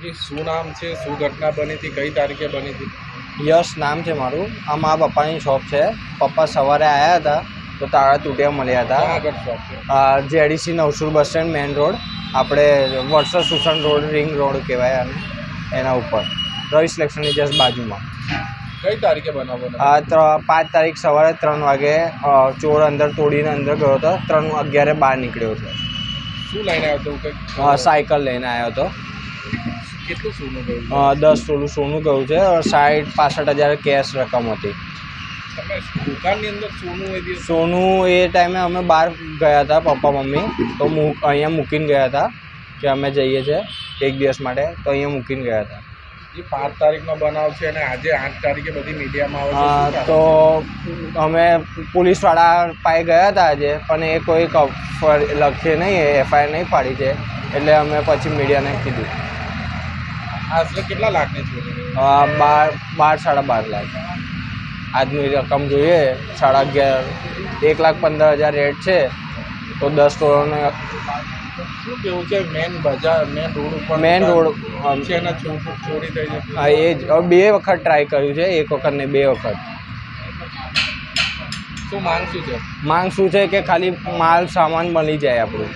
શું નામ છે? શું ઘટના બની હતી? કઈ તારીખે બની હતી? યશ નામ છે મારું. આ મારા પપ્પાની શોપ છે. પપ્પા સવારે આવ્યા હતા તો તાળા તૂટ્યા મળ્યા હતા. આગળ શોપ છે? JDC Navsur bus stand main road. આપણે Vadsar Susen road ring road કહેવાય આને એના ઉપર. રવિ સિલેક્શનની જસ્ટ બાજુમાં. કઈ તારીખે બનાવો આ ત્ર પાંચ તારીખ સવારે ત્રણ વાગે ચોર અંદર તોડીને અંદર ગયો હતો. ત્રણ અગિયારે બહાર નીકળ્યો છે શું લઈને આવ્યો હતો? સાયકલ લઈને આવ્યો હતો. કેટલું સોનું ગયું દસ તોલું સોનું ગયું છે. સાઠ પાસઠ હજાર કેશ રકમ હતી. દુકાનની અંદર સોનું એ સોનું એ ટાઈમે અમે બહાર ગયા હતા પપ્પા મમ્મી. તો અહીંયા મૂકીને ગયા હતા કે અમે જઈએ છીએ એક દિવસ માટે. તો અહીંયા મૂકીને ગયા હતા. એ પાંચ તારીખનો બનાવ છે અને આજે આઠ તારીખે બધી મીડિયામાં આવે તો અમે પોલીસવાળા પાસે ગયા હતા આજે પણ એ કોઈ લખે નહીં એફઆઈઆર નહીં પાડી છે. એટલે અમે પછી મીડિયાને કીધું. આશરે કેટલા લાખની ચોરી બાર બાર સાડા બાર લાખ. આજની રકમ જોઈએ સાડા અગિયાર એક લાખ પંદર હજાર રેટ છે તો દસ કરોડને શું કેવું છે? મેન બજાર મેન રોડ ઉપર મેન રોડ છે અને ચોરી થઈ જતી હા એ જ. હવે બે વખત ટ્રાય કર્યું છે એક વખત ને બે વખત. શું માંગ શું છે? માંગ શું છે કે ખાલી માલ સામાન મળી જાય આપણું.